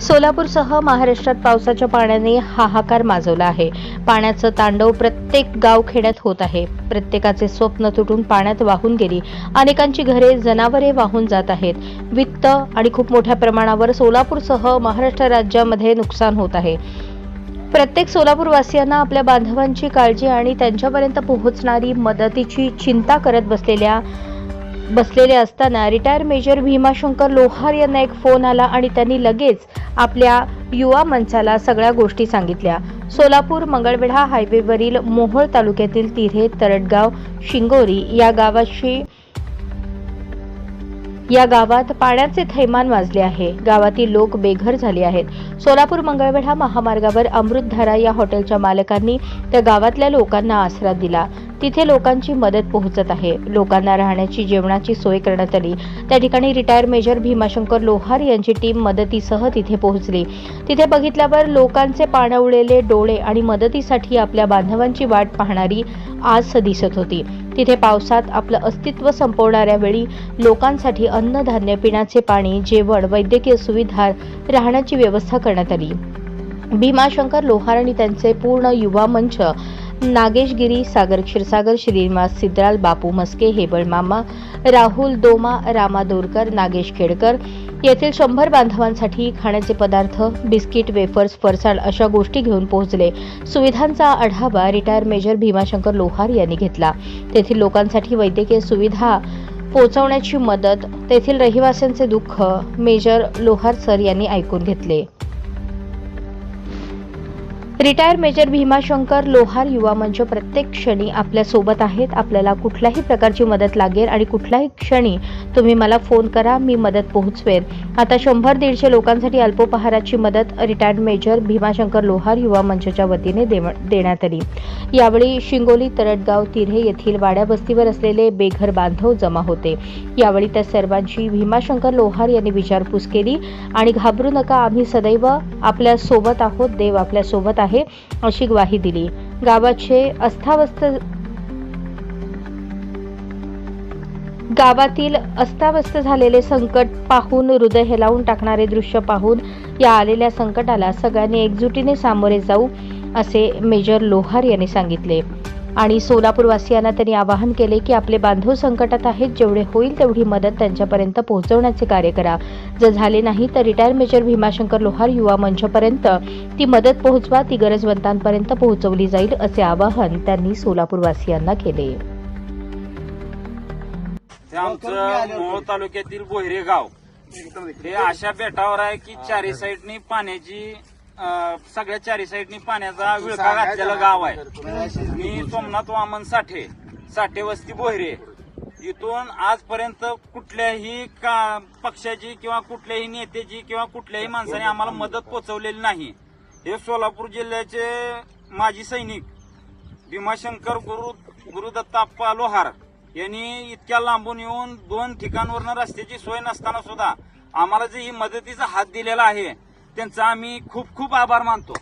सोलापूरसह महाराष्ट्रात पावसाच्या पाण्याने हाहाकार माजवला आहे. पाण्याचं तांडव प्रत्येक गावखेड्यात होत आहे. प्रत्येकाचे स्वप्न तुटून पाण्यात वाहून गेली. अनेकांची घरे जनावरे वाहून जात आहेत. वित्त आणि खूप मोठ्या प्रमाणावर सोलापूरसह महाराष्ट्र राज्यामध्ये नुकसान होत आहे. प्रत्येक सोलापूरवासियांना आपल्या बांधवांची काळजी आणि त्यांच्यापर्यंत पोहोचणारी मदतीची चिंता करत बसलेल्या बसलेले असताना रिटायर मेजर भीमाशंकर लोहार यांना एक फोन आला आणि त्यांनी लगेच आपल्या युवा मंचाला सगळ्या गोष्टी सांगितल्या. सोलापूर मंगळवेढा हायवेवरील मोहोळ तालुक्यातील तिऱ्हे तरटगाव शिंगोरी या गावाशी या गावात पाण्याचे थैमान वाजले आहे. गावातील लोक बेघर झाले आहेत. सोलापूर मंगळवेढा महामार्गावर अमृतधारा या हॉटेलच्या मालकांनी त्या गावातल्या लोकांना आसरा दिला. तिथे लोकांची मदत पोहोचत आहे. लोकांना राहण्याची जेवणाची सोय करण्यात आली. त्या ठिकाणी रिटायर मेजर भीमाशंकर लोहार यांची टीम मदतीसह तिथे पोहोचली. तिथे बघितल्यावर लोकांचे पाणवलेले डोळे आणि मदतीसाठी आपल्या बांधवांची वाट पाहणारी आस दिसत होती. तिथे पावसात आपलं अस्तित्व संपवणाऱ्या वेळी लोकांसाठी अन्नधान्य पिण्याचे पाणी जेवण वैद्यकीय सुविधा राहण्याची व्यवस्था करण्यात आली. भीमाशंकर लोहार आणि त्यांचे पूर्ण युवा मंच नागेश गिरी सागर क्षीरसागर श्रीनिवास सिद्राल बापू मस्के हेबळ मामा राहुल दोमा रामा दोरकर नागेश खेडकर येथील शंभर बांधवांसाठी खाण्याचे पदार्थ बिस्किट वेफर्स फरसाण अशा गोष्टी घेऊन पोहोचले. सुविधांचा आढावा रिटायर मेजर भीमाशंकर लोहार यांनी घेतला. तेथील लोकांसाठी वैद्यकीय सुविधा पोहोचवण्याची मदत तेथील रहिवाशांचे दुःख मेजर लोहार सर यांनी ऐकून घेतले. रिटायर मेजर भीमाशंकर लोहार युवा मंच प्रत्येक क्षणी आपल्यासोबत आहेत. आपल्याला कुठल्याही प्रकारची मदत लागेल आणि कुठल्याही क्षणी तुम्ही मला फोन करा मी मदत पोहोचवेन. आता शंभर दीडशे लोकांसाठी अल्पोपहाराची मदत रिटायर्ड मेजर भीमाशंकर लोहार युवा मंचच्या वतीने देव- देण्यात आली. यावेळी शिंगोली तरटगाव तिरे येथील वाड्या बस्तीवर असलेले बेघर बांधव जमा होते. यावेळी त्या सर्वांची भीमाशंकर लोहार यांनी विचारपूस केली आणि घाबरू नका आम्ही सदैव आपल्यासोबत आहोत देव आपल्यासोबत आहे अशी ग्वाही दिली. गावाचे अस्थावस्थ गावातील अस्ताव्यस्त झालेले संकट पाहून हृदय हेलावून टाकणारे दृश्य पाहून या आलेल्या संकटाला सगळ्यांनी एकजुटीने सामोरे जाऊ असे मेजर लोहार यांनी सांगितले. आणि सोलापूरवासियांना त्यांनी आवाहन केले की आपले बांधव संकटात आहेत जेवढे होईल तेवढी मदत त्यांच्यापर्यंत पोहोचवण्याचे कार्य करा. जर झाले नाही तर रिटायर मेजर भीमाशंकर लोहार युवा मंचपर्यंत ती मदत पोहोचवा ती गरजवंतांपर्यंत पोहोचवली जाईल असे आवाहन त्यांनी सोलापूरवासियांना केले. ते आमचं मोहोळ तालुक्यातील बोहरे गाव हे अशा बेटावर आहे की चारी साईडनी पाण्याची अं, सगळ्या चारी साईडनी पाण्याचा विळखा घातलेलं गाव आहे. मी सोमनाथ वामन साठे साठे वस्ती बोहरे. इथून आजपर्यंत कुठल्याही का पक्षाची किंवा कुठल्याही नेत्याची किंवा कुठल्याही माणसाने आम्हाला मदत पोचवलेली नाही. हे सोलापूर जिल्ह्याचे माजी सैनिक भीमाशंकर गुरु गुरुदत्ताप्पा लोहार. यांनी इतक्या लांबून येऊन दोन ठिकाणवरनं रस्त्याची सोय नसताना सुद्धा आम्हाला जे ही मदतीचा हात दिलेला आहे त्यांचा आम्ही खूप खूप आभार मानतो.